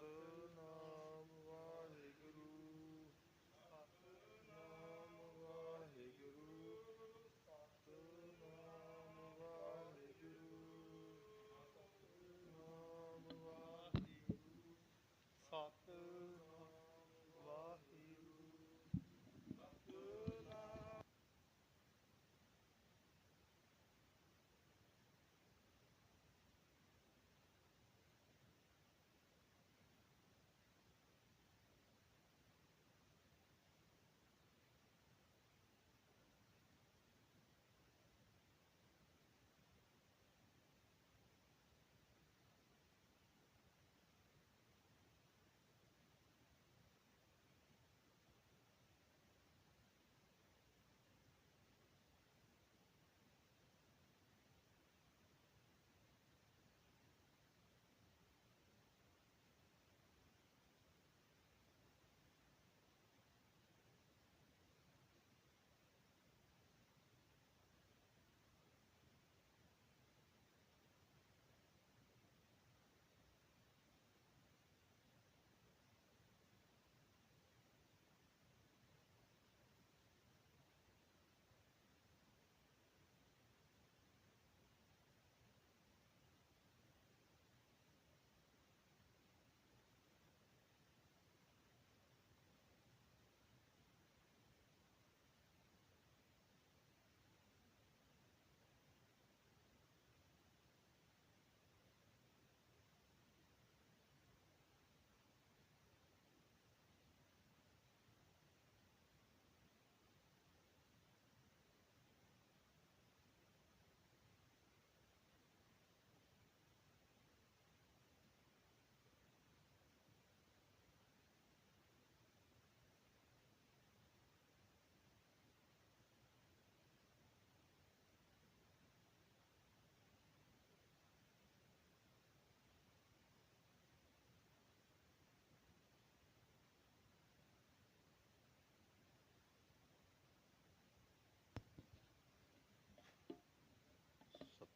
Babu.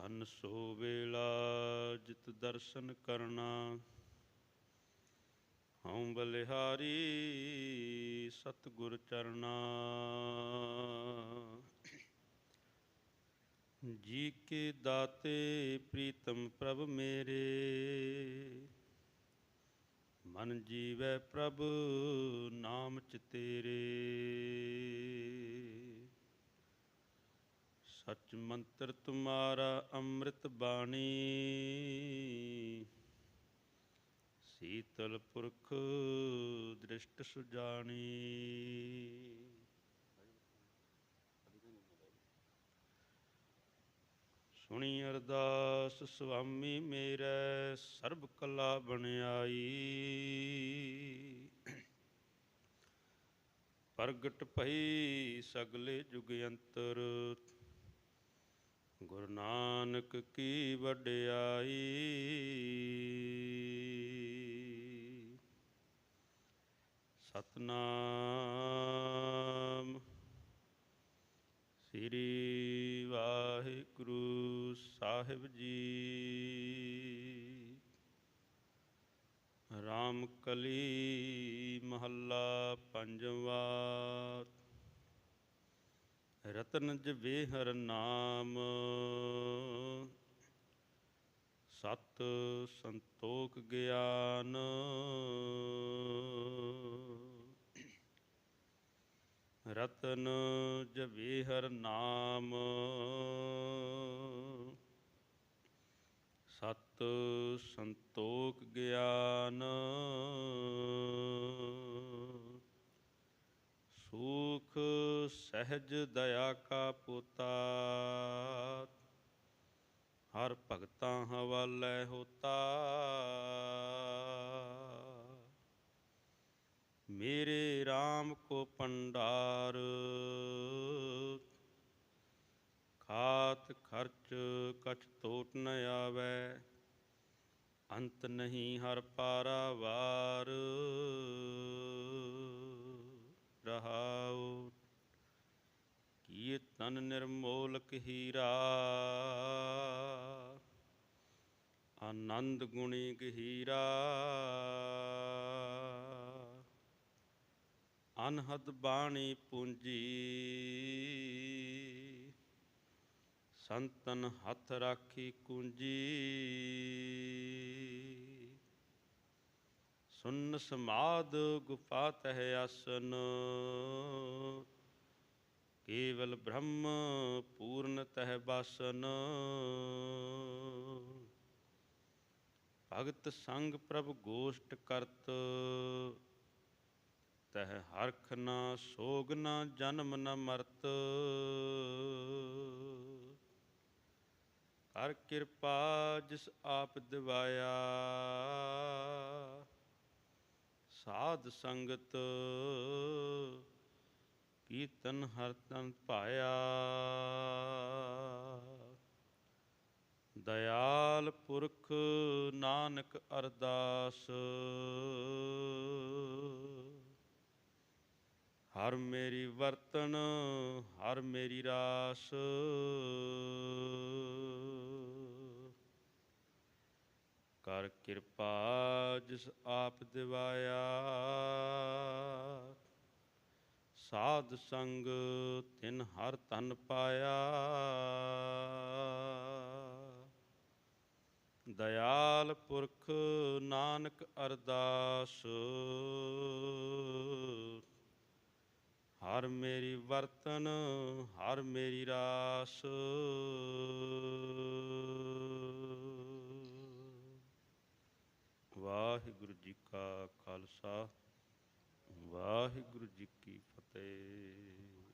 ਤਨ ਸੋ ਵੇਲਾ ਜਿਤ ਦਰਸ਼ਨ ਕਰਨਾ। ਹਉ ਬਲਿਹਾਰੀ ਸਤਿਗੁਰ ਚਰਨਾ। ਜੀ ਕੇ ਦਾਤੇ ਪ੍ਰੀਤਮ ਪ੍ਰਭ ਮੇਰੇ। ਮਨ ਜੀਵੈ ਪ੍ਰਭ ਨਾਮ ਚ ਤੇਰੇ। ਸਚ ਮੰਤਰ ਤੁਮਾਰਾ ਅੰਮ੍ਰਿਤ ਬਾਣੀ। ਸੀਤਲ ਪੁਰਖ ਦ੍ਰਿਸ਼ਟ ਸੁਜਾਣੀ। ਸੁਣੀ ਅਰਦਾਸ, ਸੁਆਮੀ ਮੇਰੇ ਸਰਬ ਕਲਾ ਬਣਾਈ ਪ੍ਰਗਟ ਭਈ ਸਗਲੇ ਜੁਗ ਅੰਤਰ ਗੁਰੂ ਨਾਨਕ ਕੀ ਵਡਿਆਈ। ਸਤਨਾਮ ਸ੍ਰੀ ਵਾਹਿਗੁਰੂ ਸਾਹਿਬ ਜੀ। ਰਾਮ ਕਲੀ ਮਹੱਲਾ ਪੰਜਵਾ ਰਤਨ ਜਵੇ ਹਰ ਨਾਮ। ਸਤ ਸੰਤੋਖ ਗਿਆਨ। ਰਤਨ ਜਵੇ ਹਰ ਨਾਮ। ਸਤ ਸੰਤੋਖ ਗਿਆਨ। ਸਹਿਜ ਦਇਆ ਕਾ ਪੋਤਾ, ਹਰ ਭਗਤਾਂ ਹਵਾਲੇ ਹੋਤਾ। ਮੇਰੇ RAM ਕੋ ਪੰਡਾਰ ਖਾਤ ਖਰਚ ਕਛ ਤੋਟ ਨ ਆਵੇ, ਅੰਤ ਨਹੀਂ ਹਰ ਪਾਰਾ ਕੀ ਨਿਰਮੋਲਕ ਹੀਰਾ। ਆਨੰਦ ਗੁਣੀ ਗਹੀਰਾ ਅਨਹਦ ਬਾਣੀ ਪੂੰਜੀ। ਸੰਤਨ ਹੱਥ ਰਾਖੀ ਕੁੰਜੀ। ਸੁਨ ਸਮਾਦ ਗੁਫਾ ਤਹਿ ਆਸਨ। ਕੇਵਲ ਬ੍ਰਹਮ ਪੂਰਨ ਤਹਿ ਬਾਸਨ। ਭਗਤ ਸੰਗ ਪ੍ਰਭ ਗੋਸ਼ਟ ਕਰਤ, ਤਹਿ ਹਰਖ ਨਾ ਸੋਗ ਨਾ ਜਨਮ ਨ ਮਰਤ। ਕਰ ਕਿਰਪਾ ਜਿਸ ਆਪ ਦਿਵਾਇਆ, ਸਾਧ ਸੰਗਤ ਕੀਰਤਨ ਹਰ ਤਨ ਭਾਇਆ। ਦਇਆਲ ਪੁਰਖ ਨਾਨਕ ਅਰਦਾਸ। ਹਰ ਮੇਰੀ ਵਰਤਨ, ਹਰ ਮੇਰੀ ਰਾਸ। ਕਰ ਕਿਰਪਾ ਜਿਸ ਆਪ ਦਿਵਾਇਆ। ਸਾਧ ਸੰਗ ਤਿਨ ਹਰ ਤਨ ਪਾਇਆ। ਦਇਆਲ ਪੁਰਖ ਨਾਨਕ ਅਰਦਾਸ, ਹਰ ਮੇਰੀ ਵਰਤਨ, ਹਰ ਮੇਰੀ ਰਾਸ। ਵਾਹਿਗੁਰੂ ਜੀ ਕਾ ਖਾਲਸਾ। ਵਾਹਿਗੁਰੂ ਜੀ ਕੀ ਫਤਿਹ।